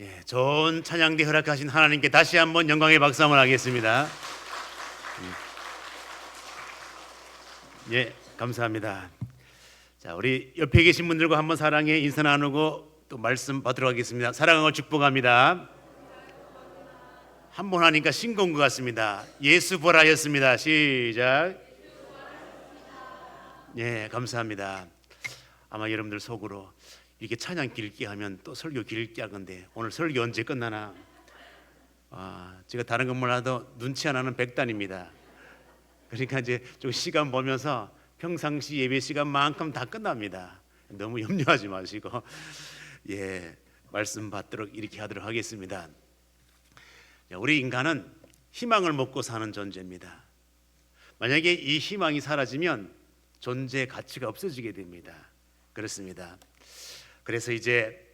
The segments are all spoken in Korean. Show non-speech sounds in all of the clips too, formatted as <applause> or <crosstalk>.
예, 좋은 찬양대 허락하신 하나님께 다시 한번 영광의 박수 한번 하겠습니다. 음. 예, 감사합니다. 자, 우리 옆에 계신 분들과 한번 사랑의 인사 나누고 또 말씀 받도록 하겠습니다. 사랑하고 축복합니다. 한 번 하니까 신곡 것 같습니다. 예수 보라였습니다. 시작. 예, 감사합니다. 아마 여러분들 속으로 이렇게 찬양 길게 하면 또 설교 길게 할 건데 오늘 설교 언제 끝나나? 아, 제가 다른 건 몰라도 눈치 하나는 백단입니다. 그러니까 이제 좀 시간 보면서 평상시 예배 시간만큼 다 끝납니다. 너무 <laughs> 염려하지 마시고 예 말씀 받도록 이렇게 하도록 하겠습니다. 자, 우리 인간은 희망을 먹고 사는 존재입니다. 만약에 이 희망이 사라지면 존재 가치가 없어지게 됩니다. 그렇습니다. 그래서 이제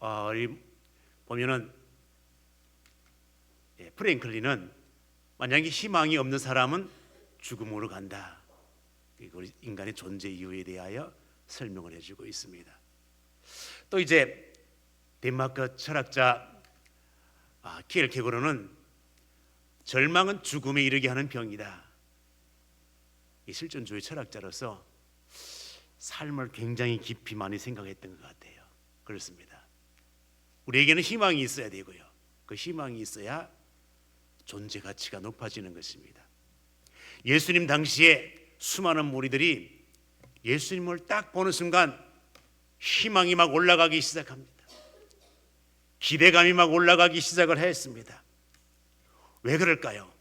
어, 이 보면은 예, 프랭클린은 만약에 희망이 없는 사람은 죽음으로 간다. 우리 인간의 존재 이유에 대하여 설명을 해주고 있습니다. 또 이제 덴마크 철학자 아, 키엘케고르는 절망은 죽음에 이르게 하는 병이다. 이 실존주의 철학자로서 삶을 굉장히 깊이 많이 생각했던 것 같아요. 그렇습니다. 우리에게는 희망이 있어야 되고요. 그 희망이 있어야 존재 가치가 높아지는 것입니다. 예수님 당시에 수많은 무리들이 예수님을 딱 보는 순간 희망이 막 올라가기 시작합니다. 기대감이 막 올라가기 시작을 했습니다. 왜 그럴까요?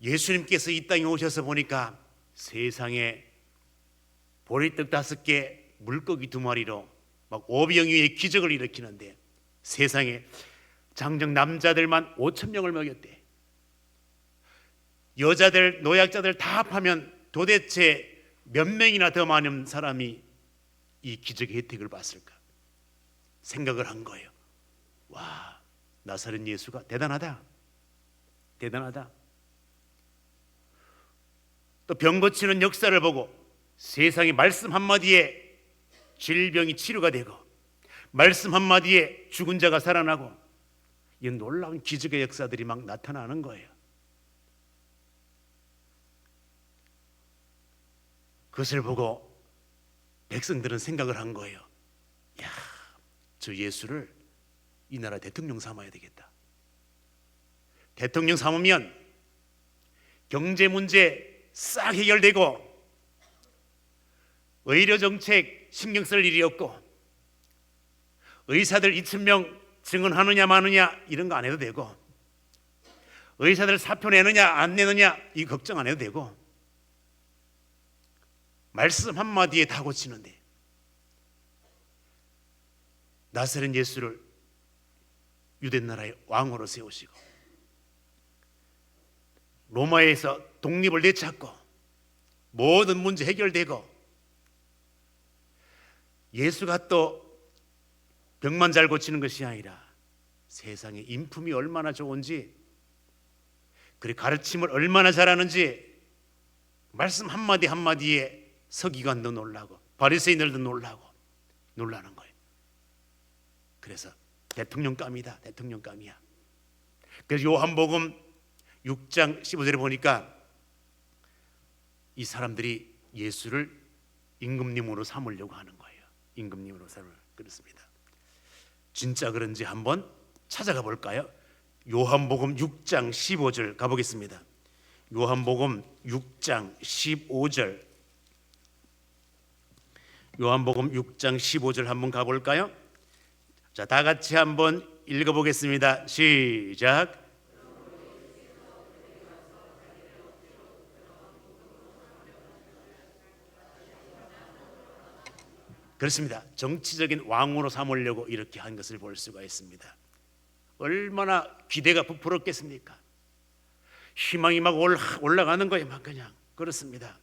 예수님께서 이 땅에 오셔서 보니까 세상에 보리떡 다섯 개, 물고기 두 마리로 막 오병이의 기적을 일으키는데 세상에 장정 남자들만 5천 명을 먹였대. 여자들, 노약자들 다 합하면 도대체 몇 명이나 더 많은 사람이 이 기적의 혜택을 봤을까? 생각을 한 거예요. 와, 나사렛 예수가 대단하다. 대단하다. 또 병 고치는 역사를 보고 세상의 말씀 한마디에 질병이 치료가 되고 말씀 한마디에 죽은 자가 살아나고 이 놀라운 기적의 역사들이 막 나타나는 거예요. 그것을 보고 백성들은 생각을 한 거예요. 야, 저 예수를 이 나라 대통령 삼아야 되겠다. 대통령 삼으면 경제 문제 싹 해결되고 의료 정책 신경 쓸 일이 없고 의사들 2천 명 증언하느냐 마느냐 이런 거 안 해도 되고 의사들 사표 내느냐 안 내느냐 이 걱정 안 해도 되고 말씀 한마디에 다 고치는데 나사렛 예수를 유대 나라의 왕으로 세우시고 로마에서 독립을 되찾고 모든 문제 해결되고 예수가 또 병만 잘 고치는 것이 아니라 세상에 인품이 얼마나 좋은지 그리고 가르침을 얼마나 잘하는지 말씀 한마디 한마디에 서기관도 놀라고 바리새인들도 놀라고 놀라는 거예요. 그래서 대통령감이다. 대통령감이야. 그래서 요한복음 6장 15절에 보니까 이 사람들이 예수를 임금님으로 삼으려고 하는 거예요. 임금님으로 삼을 그렇습니다. 진짜 그런지 한번 찾아가 볼까요? 요한복음 6장 15절 가보겠습니다. 요한복음 6장 15절 요한복음 6장 15절 한번 가볼까요? 자, 다 같이 한번 읽어보겠습니다. 시작. 그렇습니다. 정치적인 왕으로 삼으려고 이렇게 한 것을 볼 수가 있습니다. 얼마나 기대가 부풀었겠습니까? 희망이 막 올라가는 거예요, 막 그냥 그렇습니다.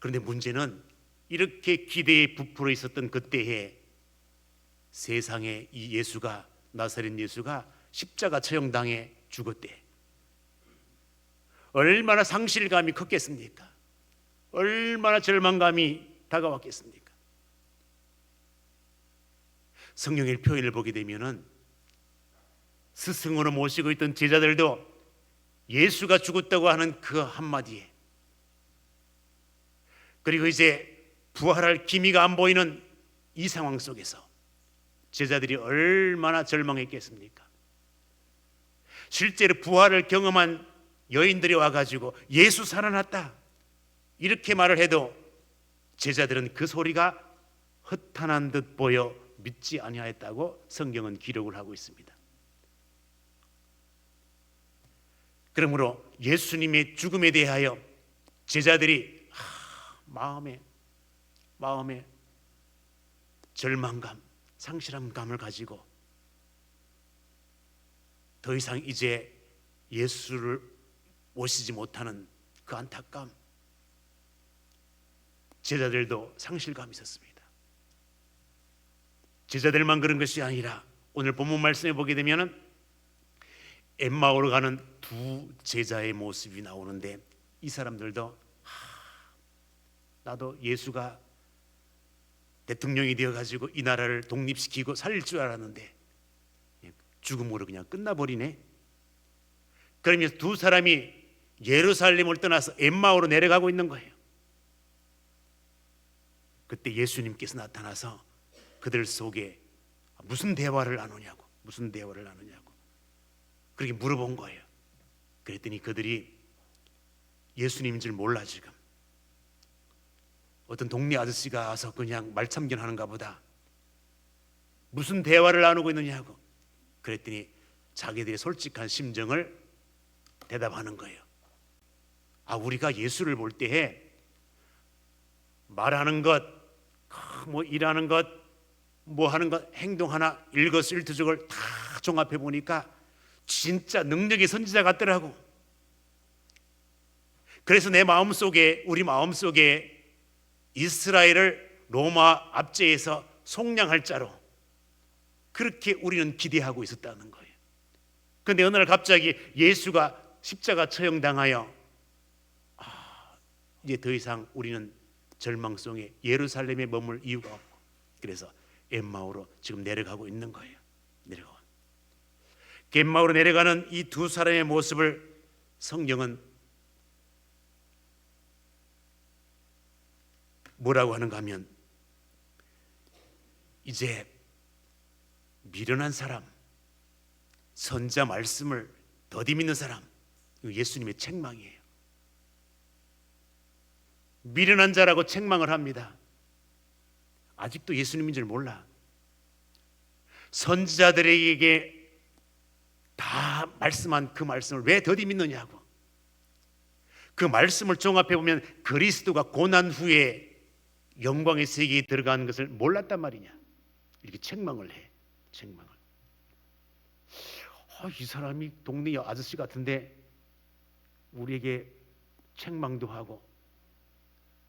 그런데 문제는 이렇게 기대에 부풀어 있었던 그때에 세상에 이 예수가 나사렛 예수가 십자가 처형당해 죽었대. 얼마나 상실감이 컸겠습니까? 얼마나 절망감이 다가왔겠습니까? 성령의 표현을 보게 되면은 스승으로 모시고 있던 제자들도 예수가 죽었다고 하는 그 한마디에 그리고 이제 부활할 기미가 안 보이는 이 상황 속에서 제자들이 얼마나 절망했겠습니까? 실제로 부활을 경험한 여인들이 와가지고 예수 살아났다 이렇게 말을 해도 제자들은 그 소리가 허탄한 듯 보여 믿지 아니하였다고 성경은 기록을 하고 있습니다. 그러므로 예수님의 죽음에 대하여 제자들이 하, 마음에 마음에 절망감, 상실함감을 가지고 더 이상 이제 예수를 모시지 못하는 그 안타까움 제자들도 상실감이 있었습니다. 제자들만 그런 것이 아니라 오늘 본문 말씀에 보게 되면은 엠마오로 가는 두 제자의 모습이 나오는데 이 사람들도 하, 나도 예수가 대통령이 되어 가지고 이 나라를 독립시키고 살릴 줄 알았는데 예, 죽음으로 그냥 끝나버리네. 그러면서 두 사람이 예루살렘을 떠나서 엠마오로 내려가고 있는 거예요. 그때 예수님께서 나타나서 그들 속에 무슨 대화를 나누냐고, 무슨 대화를 나누냐고 그렇게 물어본 거예요. 그랬더니 그들이 예수님인 줄 몰라 지금. 어떤 동네 아저씨가 와서 그냥 말참견 하는가 보다. 무슨 대화를 나누고 있느냐고. 그랬더니 자기들의 솔직한 심정을 대답하는 거예요. 아, 우리가 예수를 볼 때에 말하는 것, 뭐 일하는 것, 뭐 하는 것, 행동 하나, 일거수일투족을 다 종합해 보니까 진짜 능력의 선지자 같더라고. 그래서 내 마음 속에 우리 마음 속에 이스라엘을 로마 압제에서 속량할 자로 그렇게 우리는 기대하고 있었다는 거예요. 그런데 어느 날 갑자기 예수가 십자가 처형당하여 아, 이제 더 이상 우리는 절망 속에 예루살렘에 머물 이유가 없고 그래서 엠마오로 지금 내려가고 있는 거예요. 내려가. 엠마오로 내려가는 이 두 사람의 모습을 성경은 뭐라고 하는가 하면 이제 미련한 사람, 선자 말씀을 더디 믿는 사람, 예수님의 책망이에요. 미련한 자라고 책망을 합니다. 아직도 예수님인 줄 몰라. 선지자들에게 다 말씀한 그 말씀을 왜 더디 믿느냐고. 그 말씀을 종합해 보면 그리스도가 고난 후에 영광의 세계에 들어가는 것을 몰랐단 말이냐. 이렇게 책망을 해. 책망을. 어, 이 사람이 동네 아저씨 같은데 우리에게 책망도 하고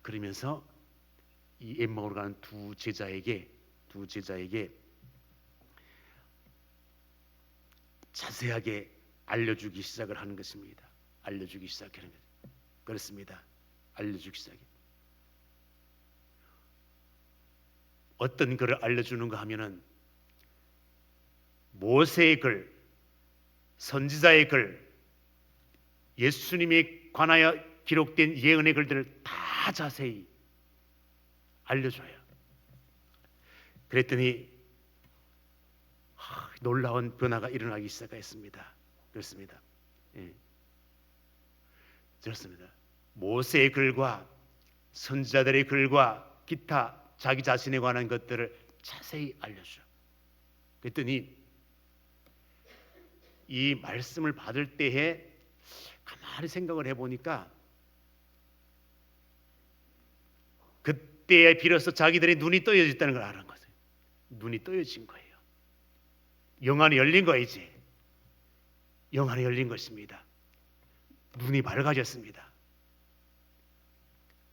그러면서 이 엠마오로 가는 두 제자에게 두 제자에게 자세하게 알려주기 시작을 하는 것입니다. 알려주기 시작하는 것 그렇습니다. 알려주기 시작해. 어떤 글을 알려주는가 하면은 모세의 글, 선지자의 글, 예수님에 관하여 기록된 예언의 글들을 다 자세히 알려줘요. 그랬더니 하, 놀라운 변화가 일어나기 시작했습니다. 그렇습니다. 예. 그렇습니다. 모세의 글과 선지자들의 글과 기타 자기 자신에 관한 것들을 자세히 알려줘. 그랬더니 이 말씀을 받을 때에 가만히 생각을 해보니까 그때에 비로소 자기들의 눈이 떠여졌다는 걸 알은 거예요. 눈이 떠여진 거예요. 영안이 열린 거이지. 영안이 열린 것입니다. 눈이 밝아졌습니다.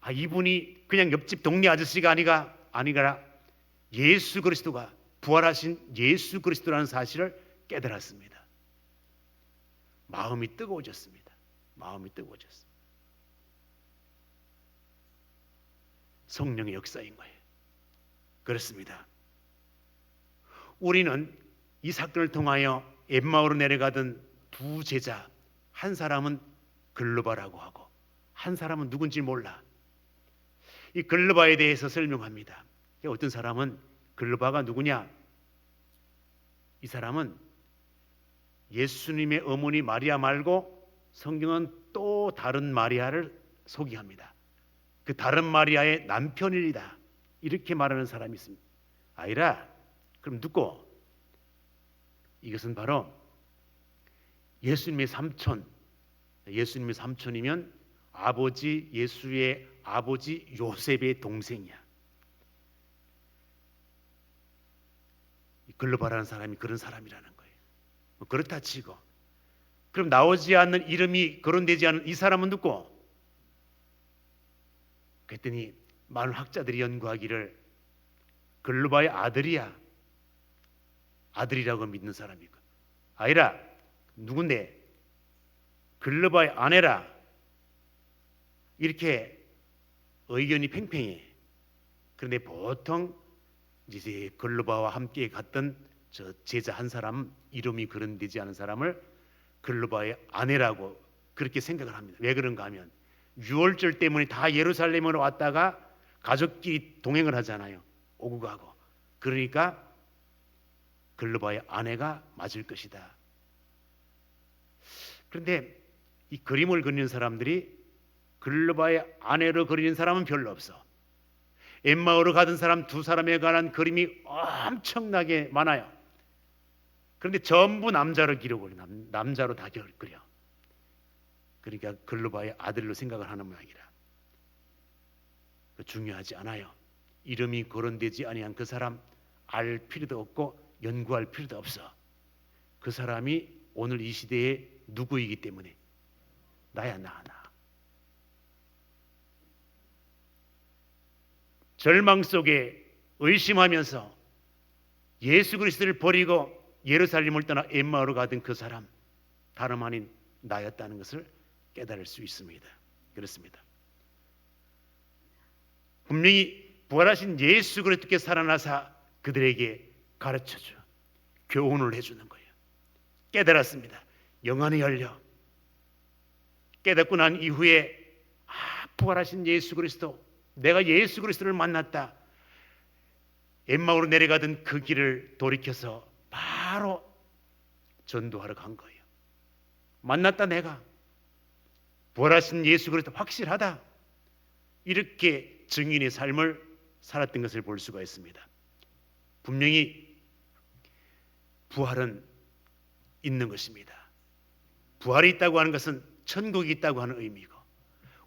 아 이분이 그냥 옆집 동네 아저씨가 아니가 아니라 예수 그리스도가 부활하신 예수 그리스도라는 사실을 깨달았습니다. 마음이 뜨거워졌습니다. 마음이 뜨거워졌습니다. 성령의 역사인 거예요. 그렇습니다. 우리는 이 사건을 통하여 엠마오로 내려가던 두 제자 한 사람은 글로바라고 하고 한 사람은 누군지 몰라. 이 글로바에 대해서 설명합니다. 어떤 사람은 글로바가 누구냐? 이 사람은 예수님의 어머니 마리아 말고 성경은 또 다른 마리아를 소개합니다. 그 다른 마리아의 남편이다. 이렇게 말하는 사람이 있습니다. 아니라 그럼 누구? 이것은 바로 예수님의 삼촌. 예수님의 삼촌이면 아버지 예수의 아버지 요셉의 동생이야. 글로바라는 사람이 그런 사람이라는 거예요. 뭐 그렇다 치고 그럼 나오지 않는 이름이 거론되지 않은 이 사람은 누구? 그랬더니 많은 학자들이 연구하기를 글로바의 아들이야. 아들이라고 믿는 사람이고 아니라 누군데 글로바의 아내라 이렇게 의견이 팽팽해. 그런데 보통 이제 글로바와 함께 갔던 저 제자 한 사람 이름이 거론되지 않은 사람을 글로바의 아내라고 그렇게 생각을 합니다. 왜 그런가 하면 유월절 때문에 다 예루살렘으로 왔다가 가족끼리 동행을 하잖아요. 오고 가고. 그러니까 글로바의 아내가 맞을 것이다. 그런데 이 그림을 그리는 사람들이 글로바의 아내로 그리는 사람은 별로 없어. 엠마오로 가던 사람 두 사람에 관한 그림이 엄청나게 많아요. 그런데 전부 남자로 기록을 남, 남자로 다 그려. 그러니까 글로바의 아들로 생각을 하는 모양이라. 그 중요하지 않아요. 이름이 거론되지 아니한 그 사람 알 필요도 없고 연구할 필요도 없어. 그 사람이 오늘 이 시대에 누구이기 때문에 나야 나 나. 절망 속에 의심하면서 예수 그리스도를 버리고 예루살렘을 떠나 엠마오로 가던 그 사람 다름 아닌 나였다는 것을 깨달을 수 있습니다. 그렇습니다. 분명히 부활하신 예수 그리스도께 살아나사 그들에게 가르쳐줘 교훈을 해주는 거예요. 깨달았습니다. 영안이 열려 깨닫고 난 이후에 아, 부활하신 예수 그리스도 내가 예수 그리스도를 만났다. 엠마오로 내려가던 그 길을 돌이켜서 바로 전도하러 간 거예요. 만났다 내가 부활하신 예수 그리스도 확실하다. 이렇게 증인의 삶을 살았던 것을 볼 수가 있습니다. 분명히 부활은 있는 것입니다. 부활이 있다고 하는 것은 천국이 있다고 하는 의미고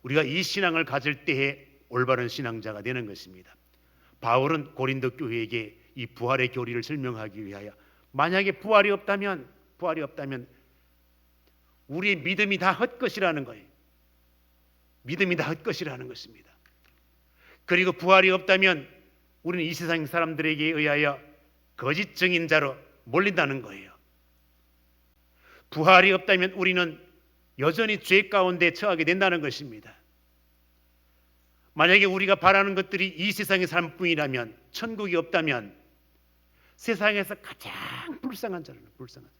우리가 이 신앙을 가질 때에 올바른 신앙자가 되는 것입니다. 바울은 고린도 교회에게 이 부활의 교리를 설명하기 위하여 만약에 부활이 없다면 부활이 없다면 우리의 믿음이 다 헛것이라는 거예요. 믿음이 다 헛것이라는 것입니다. 그리고 부활이 없다면 우리는 이 세상 사람들에게 의하여 거짓 증인자로 몰린다는 거예요. 부활이 없다면 우리는 여전히 죄 가운데 처하게 된다는 것입니다. 만약에 우리가 바라는 것들이 이 세상의 삶뿐이라면 천국이 없다면 세상에서 가장 불쌍한 자는 불쌍한 자.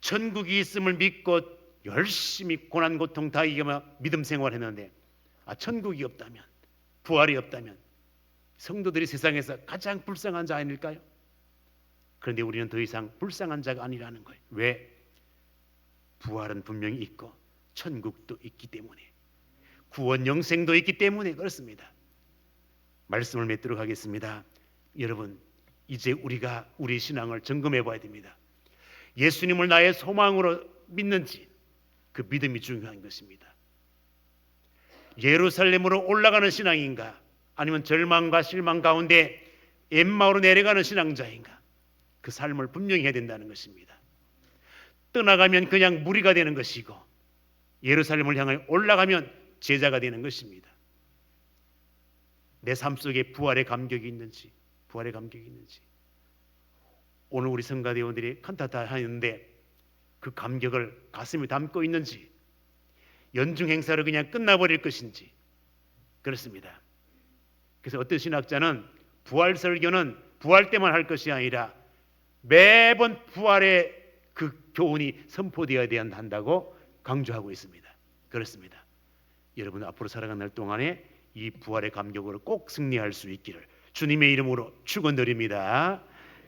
천국이 있음을 믿고 열심히 고난 고통 다 이겨며 믿음 생활했는데 아 천국이 없다면 부활이 없다면 성도들이 세상에서 가장 불쌍한 자 아닐까요? 그런데 우리는 더 이상 불쌍한 자가 아니라는 거예요. 왜? 부활은 분명히 있고 천국도 있기 때문에 구원 영생도 있기 때문에 그렇습니다. 말씀을 맺도록 하겠습니다. 여러분, 이제 우리가 우리 신앙을 점검해 봐야 됩니다. 예수님을 나의 소망으로 믿는지 그 믿음이 중요한 것입니다. 예루살렘으로 올라가는 신앙인가 아니면 절망과 실망 가운데 엠마오로 내려가는 신앙자인가 그 삶을 분명히 해야 된다는 것입니다. 떠나가면 그냥 무리가 되는 것이고 예루살렘을 향하여 올라가면 제자가 되는 것입니다. 내 삶 속에 부활의 감격이 있는지, 부활의 감격이 있는지. 오늘 우리 성가대원들이 칸타타 하는데 그 감격을 가슴에 담고 있는지, 연중 행사를 그냥 끝나버릴 것인지 그렇습니다. 그래서 어떤 신학자는 부활 설교는 부활 때만 할 것이 아니라 매번 부활의 그 교훈이 선포되어야 한다고 강조하고 있습니다. 그렇습니다. 여러분 앞으로 살아가는 날 동안에 이 부활의 감격으로 꼭 승리할 수 있기를 주님의 이름으로 축원드립니다.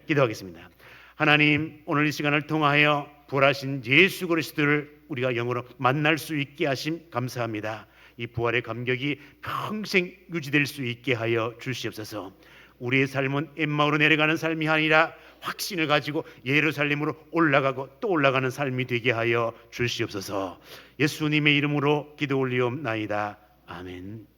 기도하겠습니다. 하나님 오늘 이 시간을 통하여 부활하신 예수 그리스도를 우리가 영으로 만날 수 있게 하심 감사합니다. 이 부활의 감격이 평생 유지될 수 있게 하여 주시옵소서. 우리의 삶은 엠마오로 내려가는 삶이 아니라 확신을 가지고 예루살렘으로 올라가고 또 올라가는 삶이 되게 하여 주시옵소서. 예수님의 이름으로 기도 올리옵나이다. 아멘.